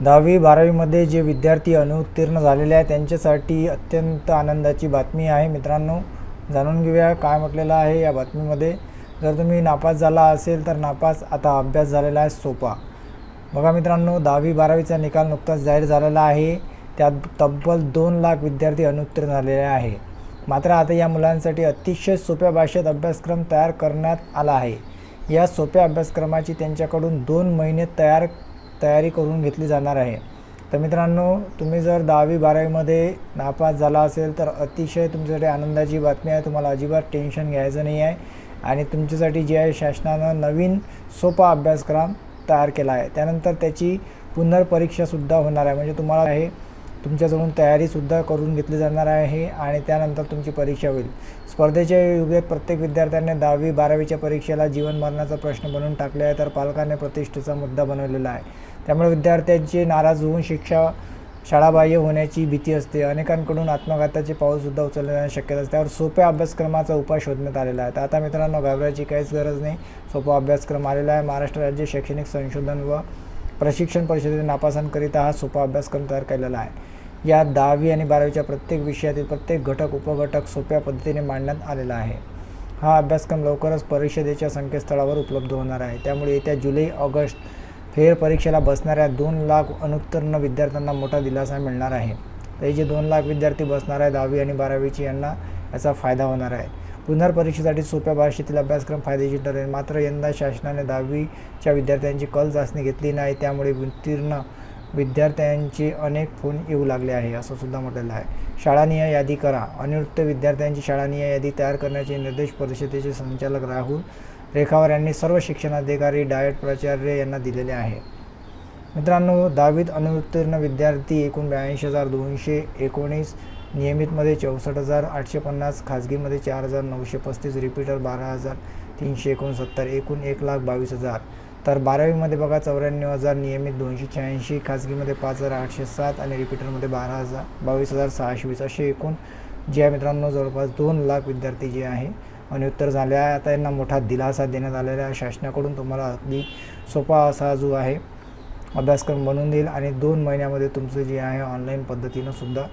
दहावी बारावीमध्ये जे विद्यार्थी अनुत्तीर्ण झालेले आहेत त्यांच्यासाठी अत्यंत आनंदाची बातमी आहे. मित्रांनो जाणून घेऊया काय म्हटलेलं आहे या बातमीमध्ये. जर तुम्ही नापास झाला असेल तर नापास. आता अभ्यास झालेला आहे सोपा. बघा मित्रांनो दहावी बारावीचा निकाल नुकताच जाहीर झालेला आहे. त्यात तब्बल दोन लाख विद्यार्थी अनुत्तीर्ण झालेले आहे. मात्र आता या मुलांसाठी अतिशय सोप्या भाषेत अभ्यासक्रम तयार करण्यात आला आहे. या सोप्या अभ्यासक्रमाची त्यांच्याकडून दोन महिने तयार तयारी करून घेतली जाणार आहे. तर मित्रांनो तुम्ही जर दहावी बारावीमध्ये नापास झाला असेल तर अतिशय तुमच्यासाठी आनंदाची बातमी आहे. तुम्हाला अजिबात टेन्शन घ्यायचं नाही आहे. आणि तुमच्यासाठी जे आहे शासनानं नवीन सोपा अभ्यासक्रम तयार केला आहे. त्यानंतर त्याची पुनर्परीक्षासुद्धा होणार आहे. म्हणजे तुम्हाला हे तुमच्याजवळून तयारीसुद्धा करून घेतली जाणार आहे आणि त्यानंतर तुमची परीक्षा होईल. स्पर्धेच्या युगात प्रत्येक विद्यार्थ्याने दहावी बारावीच्या परीक्षेला जीवन मरणाचा प्रश्न बनवून टाकले आहे तर पालकांनी प्रतिष्ठेचा मुद्दा बनवलेला आहे. त्यामुळे विद्यार्थ्यांचे नाराज होऊन शिक्षा शाळाबाह्य होण्याची भीती असते. अनेकांकडून आत्मघाताचे पाऊलसुद्धा उचलले जाण्याची शक्यता असते. त्यावर सोप्या अभ्यासक्रमाचा उपाय शोधण्यात आलेला आहे. तर आता मित्रांनो घाबरायची काहीच गरज नाही. सोपा अभ्यासक्रम आलेला आहे. महाराष्ट्र राज्य शैक्षणिक संशोधन व प्रशिक्षण परिषदेने नापासांकरिता हा सोपा अभ्यासक्रम तयार केलेला आहे. या दहावी आणि बारावीच्या प्रत्येक विषयातील प्रत्येक घटक उपघटक सोप्या पद्धतीने मांडण्यात आलेला आहे. हा अभ्यासक्रम लवकरच परिषदेच्या संकेतस्थळावर उपलब्ध होणार आहे. त्यामुळे येत्या जुलै ऑगस्ट फेर परीक्षेला बसणाऱ्या दोन लाख अनुत्तीर्ण विद्यार्थ्यांना मोठा दिलासा मिळणार आहे. तर हे जे दोन लाख विद्यार्थी बसणार आहे दहावी आणि बारावीची यांना याचा फायदा होणार आहे. पुनर्परीक्षेसाठी सोप्या भाषेतील अभ्यासक्रम फायदेशीर ठरेल. मात्र यंदा शासनाने दहावीच्या विद्यार्थ्यांची कल चाचणी घेतली नाही त्यामुळे उत्तीर्ण विद्यार्थ्यांचे अनेक फोन येऊ लागले आहे असं सुद्धा म्हटलेलं आहे. शाळानिय यादी करा. अनिवृत्त विद्यार्थ्यांची शाळानिय यादी तयार करण्याचे निर्देश परिषदेचे संचालक राहुल रेखावर यांनी सर्व शिक्षणाधिकारी डायट प्राचार्य यांना दिलेले आहे. मित्रांनो दहावीत अनुत्तीर्ण विद्यार्थी एकूण ब्याऐंशी हजार दोनशे एकोणीस नियमितमध्ये चौसष्ट हजार आठशे पन्नास खाजगीमध्ये चार हजार नऊशे पस्तीस रिपीटर बारा हजार तीनशे एकोणसत्तर एकूण एक लाख बावीस हजार. तर बारावीमध्ये बघा चौऱ्याण्णव हजार नियमित दोनशे शहाऐंशी खाजगीमध्ये पाच हजार आठशे सात आणि रिपीटरमध्ये बारा हजार बावीस हजार सहाशे वीस असे एकूण. जे आहे मित्रांनो जवळपास दोन लाख विद्यार्थी जे आहे अनुत्तर झाले आहे आता यांना मोठा दिलासा देण्यात आलेला आहे. शासनाकडून तुम्हाला अगदी सोपा असा जो आहे अभ्यासक्रम बनवून देईल आणि दोन महिन्यामध्ये तुमचं जे आहे ऑनलाईन पद्धतीनं सुद्धा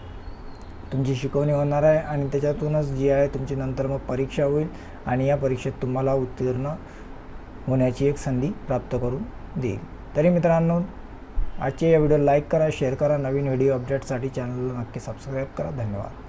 तुमची शिकवणी होणार आहे. आणि त्याच्यातूनच जी आहे तुमची नंतर मग परीक्षा होईल आणि या परीक्षेत तुम्हाला उत्तीर्ण होण्याची एक संधी प्राप्त करून देईल. तरी मित्रांनो आजचे या व्हिडिओ लाईक करा शेअर करा. नवीन व्हिडिओ अपडेटसाठी चॅनलला नक्की सबस्क्राईब करा. धन्यवाद.